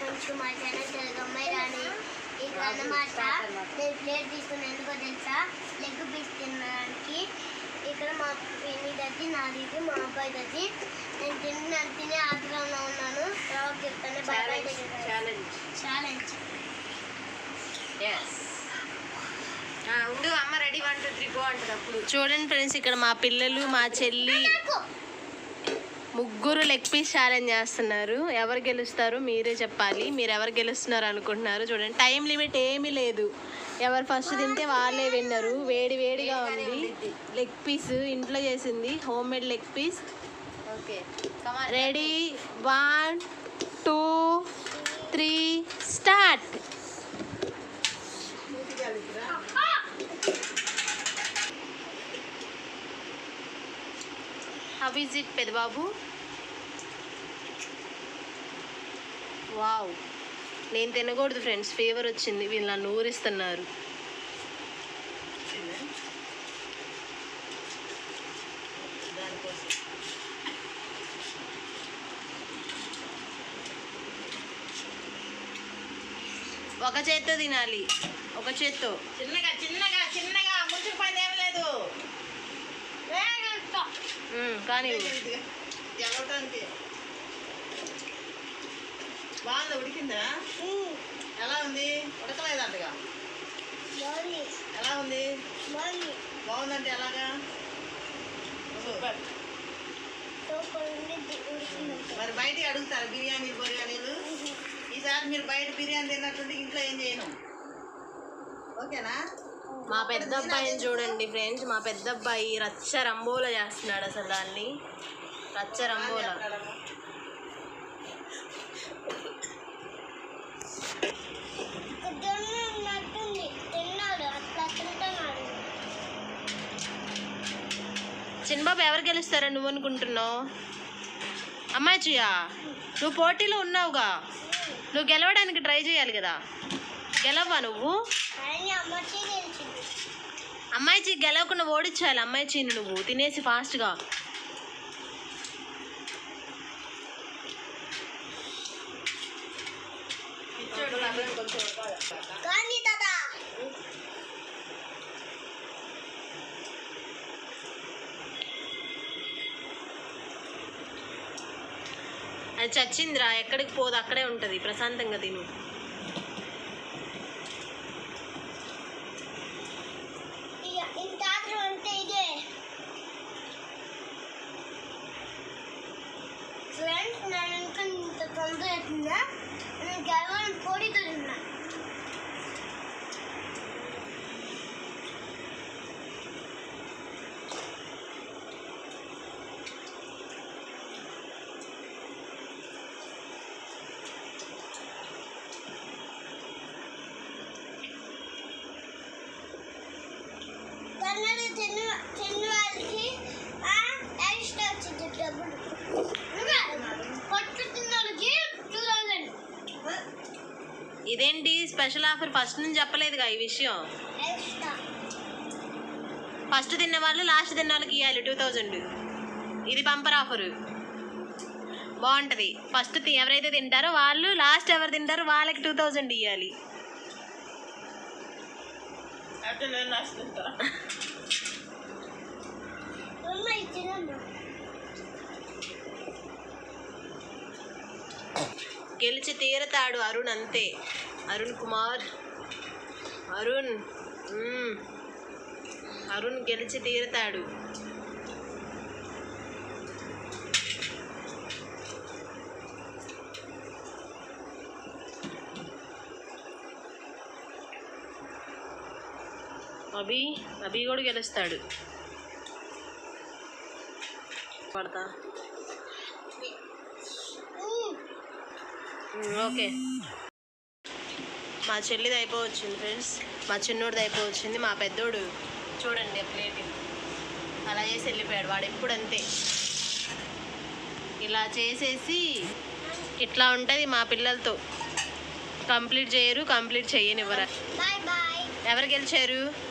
కొంచెం మా ఛానల్ తెలుగు అమ్మాయి రాని ఇక్కడ అన్నమాట నేను ప్లేట్ తీసుకుని ఎందుకో తెలుసా? లెగ్ పీస్ తినడానికి. ఇక్కడ మా పిన్ని దద్ది నాది ఇది మా అబ్బాయి దద్ది నేను తిన్న తినే ఆగ్రహంలో ఉన్నాను. తర్వాత చెప్తాను. బాయ్ బాయ్ ఛాలెంజ్ ఉండు అమ్మ ready one two three go అంటారు అప్పుడు. చూడండి ఫ్రెండ్స్ ఇక్కడ మా పిల్లలు మా చెల్లి. ముగ్గురు లెగ్ పీస్ ఛాలెంజ్ చేస్తున్నారు. ఎవరు గెలుస్తారు మీరే చెప్పాలి. మీరు ఎవరు గెలుస్తున్నారు అనుకుంటున్నారు చూడండి. టైం లిమిట్ ఏమీ లేదు. ఎవరు ఫస్ట్ తింటే వాళ్ళే విన్నరు వేడి వేడిగా ఉంది. లెగ్ పీస్ ఇంట్లో చేసింది. Home made leg piece okay ready one two three start how is it Pedababu wow నేను తినకూడదు ఫ్రెండ్స్ ఫీవర్ వచ్చింది. వీళ్ళు నన్ను ఊరిస్తున్నారు. ఒక చేత్తో తినాలి. ఒక చేత్తో. చిన్నగా చిన్నగా చిన్నగా ముందుకు పని ఏం లేదు మ్మ్, కానీ బాగుందా? ఉడికిందా? ఎలా ఉంది? ఉడకలేదంటగా. ఎలా ఉంది? బాగుందంటే ఎలాగా? సూపర్. మరి బయటికి అడుగుతారు బిర్యానీ బిర్యానీలు. ఈసారి మీరు బయట బిర్యానీ తిన్నట్టుంటే ఇంట్లో ఏం చేయను. ఓకేనా? మా పెద్ద అబ్బాయిని చూడండి ఫ్రెండ్స్ మా పెద్ద అబ్బాయి రచ్చ రంబోల చేస్తున్నాడు అసలు దాన్ని. రచ్చ రంబోల. చిన్నబాబు ఎవరు గెలుస్తారా నువ్వు అనుకుంటున్నావు? అమ్మాయి చూయా? నువ్వు పోటీలో ఉన్నావుగా. నువ్వు గెలవడానికి ట్రై చేయాలి కదా. గెలవా నువ్వు? అమ్మాయి చీ గెలవకుండా ఓడించాలి అమ్మాయి చీని నువ్వు. తినేసి ఫాస్ట్గా అది చచ్చిందిరా ఎక్కడికి పోదు అక్కడే ఉంటుంది. ప్రశాంతంగా తిను. తొందర అవుతుందా నేను కేవలం పొడితో తిన్నా కన్నడ చిన్న చిన్న వాళ్ళకి ఎక్స్ట్రా వచ్చింది డబ్బులు ఇదేంటి స్పెషల్ ఆఫర్? ఫస్ట్ నుంచి చెప్పలేదుగా ఈ విషయం. ఫస్ట్ తిన్న వాళ్ళు లాస్ట్ తిన్న వాళ్ళకి ఇవ్వాలి టూ థౌజండ్. ఇది బంపర్ ఆఫర్. బాగుంటుంది. ఫస్ట్ తి- ఎవరైతే తింటారో వాళ్ళు లాస్ట్ ఎవరు తింటారో వాళ్ళకి టూ థౌజండ్ ఇవ్వాలి గెలిచి తీరతాడు అరుణ్ అంతే. అరుణ్ కుమార్. అరుణ్. అరుణ్ గెలిచి తీరతాడు. అభి అభి కూడా గెలుస్తాడు. పడతా. ఓకే. మా చెల్లిది అయిపోవచ్చింది ఫ్రెండ్స్ మా చిన్నోడిది అయిపోవచ్చింది మా పెద్దోడు. చూడండి ప్లేట్. అలా చేసి వెళ్ళిపోయాడు. వాడు ఎప్పుడు అంతే. ఇలా చేసేసి ఇట్లా ఉంటుంది మా పిల్లలతో. కంప్లీట్ చేయరు కంప్లీట్ చేయనివ్వరు. ఎవరు గెలిచారు?